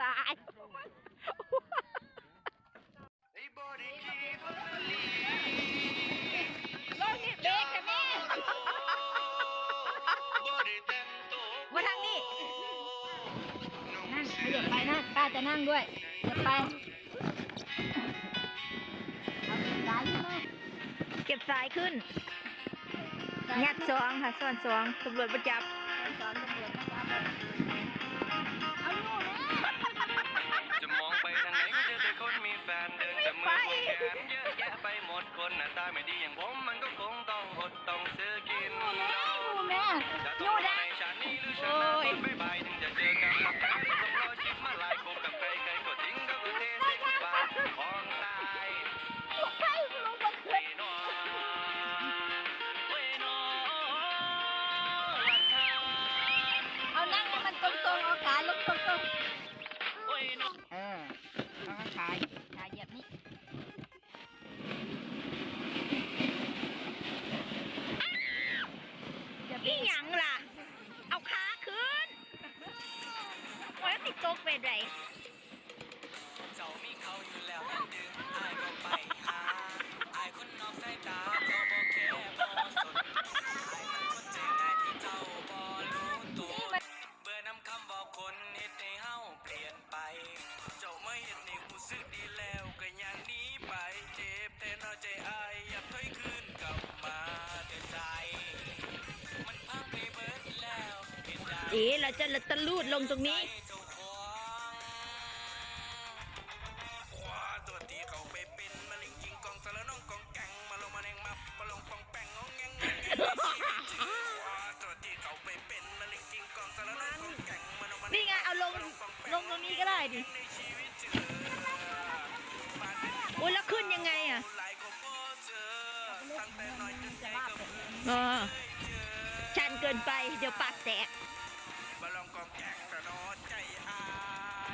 ตาย ลงนี่เบรกค่ะแม่มาทางนี้ นั่งเดี๋ยวไปนะป้าจะนั่งด้วยเดี๋ยวไป เอาเก็บสายขึ้นมาเก็บสายขึ้น ยัดสองค่ะซ่อนสองตำรวจประจับ สอนตำรวจนะครับ แต่คนมีแฟนเดินจับมือควงแขนเยอะแยะไปหมดคนหน้าตาไม่ดีอย่างผมมันก็คงต้องอดต้องซื้อกิน แม่จะอต้ยู่องนะในชาตินี้หรือชาติหน้าคน เอ๋เราจะตะลูดลงตรงนี้ขวาตัวที่เขาไปเป็นมะเร็งยิงกองสารน้องกองแกงมาลงมาแรงมาปลงปองแปงงงแงงตัวตีเขาไปเป็นมะเร็งยิงกองสารน้องกองแกงมาลงมานี่ไงเอาลงลงตรงนี้ก็ได้ดิอบ้านเป็นโอ้ยแล้วขึ้นยังไงอะอ๋อชันเกินไปเดี๋ยวปากแตกาลองกองแกงกระโดดใจอา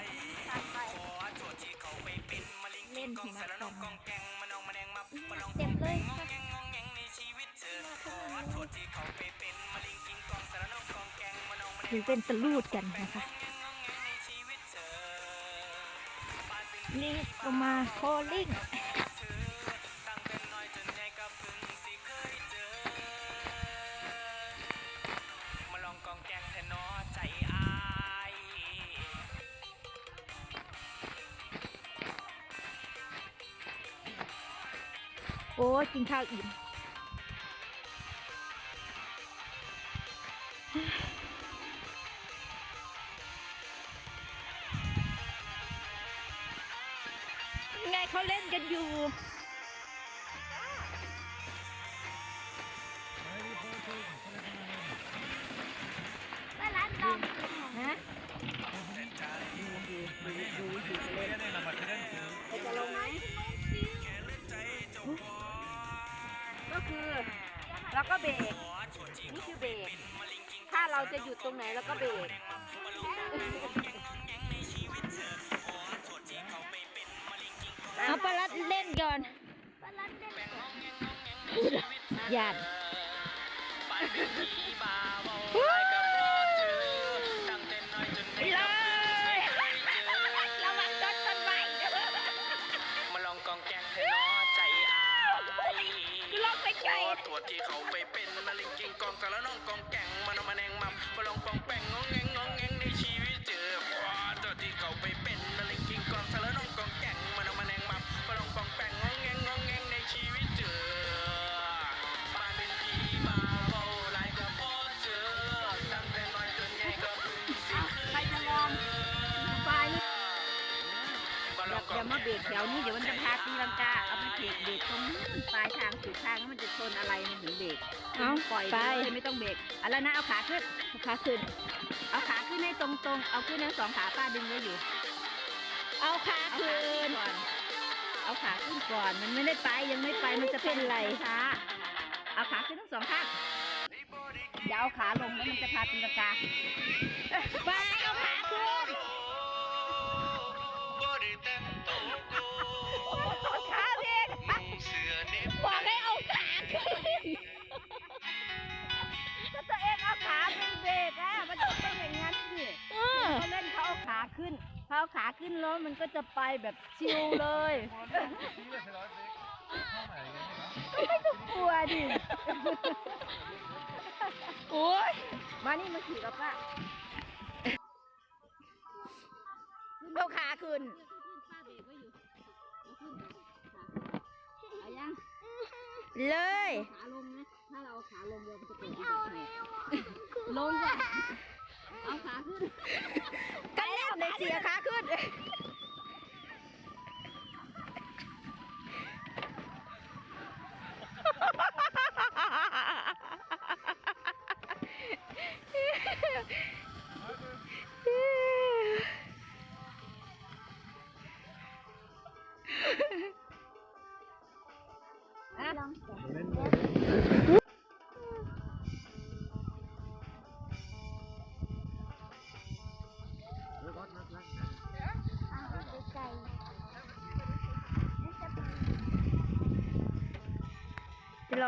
ยๆไปขอโทษที่เขาไปเป็นมะลิงกินกองสารนกกองแกงมานองมาแดงมาบาลองกองแกงงองแงงงองแงงในชีวิตเธอขอโทษที่เขาไปเป็นมะลิงกินกองสารนกกองแกงมานองมาแดงถึงเป็นตะลูดกันนะคะงองแงงงอง ยกินข้าวอิ่มไงเขาเล่นกันอยู่ เราก็เบรก นี่คือเบรก ถ้าเราจะหยุดตรงไหนเราก็เบรก เอาปลาลัดเล่นก่อนปลาร้านเด็ดหยาดไปเป็นผีบาเบาไล่กับรอเธอตั้งแต่น้อยจนไปเด็กเลก็ยเพิ่งเคยเจอระวังต้นต้นไม้มาลองกองแกงเทนอใขอตัวที่เขาไปเป็นมาลิงกิงกองกะละน้องกองแกงมานมาแนงมัมมาลองปองแปงงองแงงงองแงง ปลายทางสุดทางมันจะชนอะไรมันถึงเบรกเอาปล่อยไปเลยไม่ต้องเบรกเอาแล้วนะเอาขาขึ้นเอาขาขึ้น เอาขาขึ้นให้ตรงๆ เอาขึ้นทั้งสองขาป้าดึงไว้อยู่ เอาขาขึ้นก่อนเอาขาขึ้นก่อนมันไม่ได้ไปยังไม่ไปมันจะเป็นไรช้าเอาขาขึ้นทั้งสองข้างอย่าเอาขาลงแล้วมันจะพาตีลังกา พอเอาขาขึ้นรถมันก็จะไปแบบชิลเลยกลัวดิ โอ้ยมานี่มาขี่กับป้าเอาขาขึ้น เอายัง เลย ขาลงนะ ถ้าเราเอาขาลงเรือมันจะเกิดอุบัติเหตุลงก่อนเอาขาขึ้น กันแล้วในเสียขาขึ้น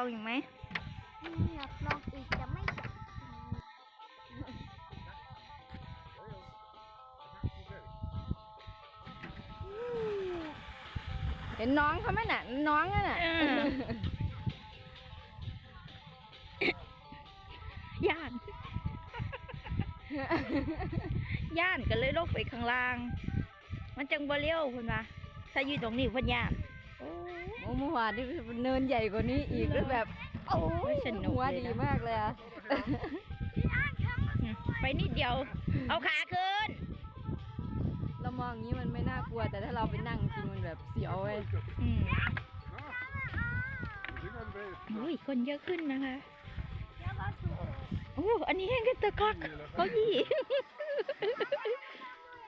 องอีกไหมอยากลองอีกจะไม่อยากเห็นน้องเขาไหมน่ะ น้องน่ะน่ะย่าน ย่านกันเลยลกไปข้างล่าง มันจังบ่เลี้ยวคุณวะถ้าอยู่ตรงนี้เพิ่นย่าน โอ้เมื่อวานนี่เนินใหญ่กว่านี้อีกแล้วแบบโอ้ยสนุกหัวเลยนะดีมากเลยอะอืมไปนิดเดียว เอาขาขึ้น เรามองอย่างนี้มันไม่น่ากลัว แต่ถ้าเราไปนั่งจริงมันแบบเสียวเว้ยอืมอุ้ยคนเยอะขึ้นนะคะโอ้อันนี้แห้งกันตะกักเขายี่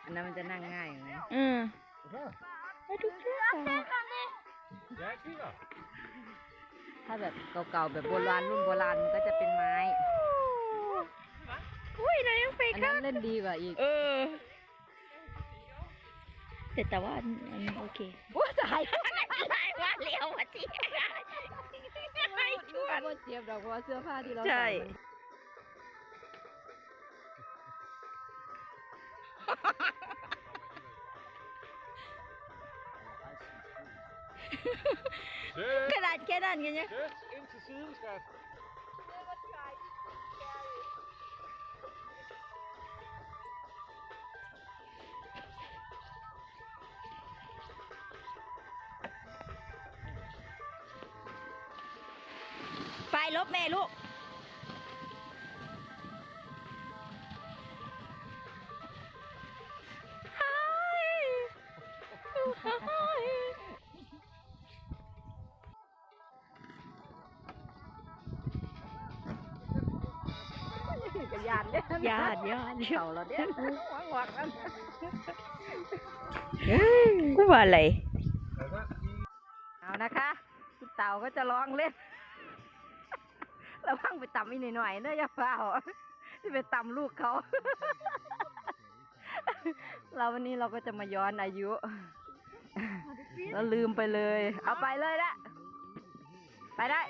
อันนั้นมันจะนั่งง่ายไหมเออมาดูเสื้อ ถ้าแบบเก่าๆแบบโบราณรุ่นโบราณมันก็จะเป็นไม้ อุ้ยนายยังไปอันกันั้นนเล่นดีกว่าอีกเออ แต่แต่ว่าอันอันนี้โอเคโอ้ตายอะไรว่าเลี้ยวมาทีไม่ชวนว่าเจ็บดอกเพราะว่าเสื้อผ้าที่เราใช่ใส่มัน นาดแค่นั้นกันยัง Yes, into zien, schat. ไปลบแม่ลูกก ญาติญาติเข่าเราเนี่ยวักวักแล้วกูว่าอะไรเอานะคะพี่เต่าก็จะร้องเล่นระวังไปต่ำอีกหน่อยๆเนอะอย่าเปล่าที่ไปต่ำลูกเขา เราวันนี้เราก็จะมาย้อนอายุเราลืมไปเลย เอาไปเลยละไปได้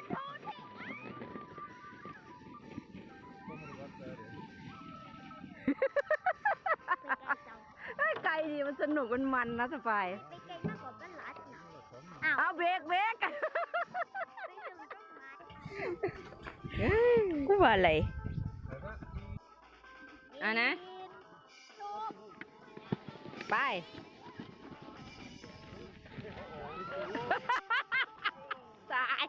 ไกลดีมันสนุกมันมันนะสปายไปไกลมากกว่าบ้านหลานนะอ้าวเอาเบรกเบรกไปถึงต้นไม้กูว่าอะไรอะนะลูกไป ตาย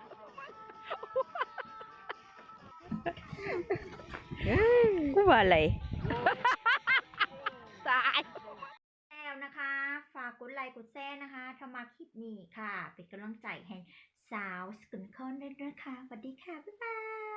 กูว่าอะไร มาคลิปนี้ค่ะ เป็นกำลังใจให้สาวสกุลคนด้วยนะคะสวัสดีค่ะ บ๊ายบาย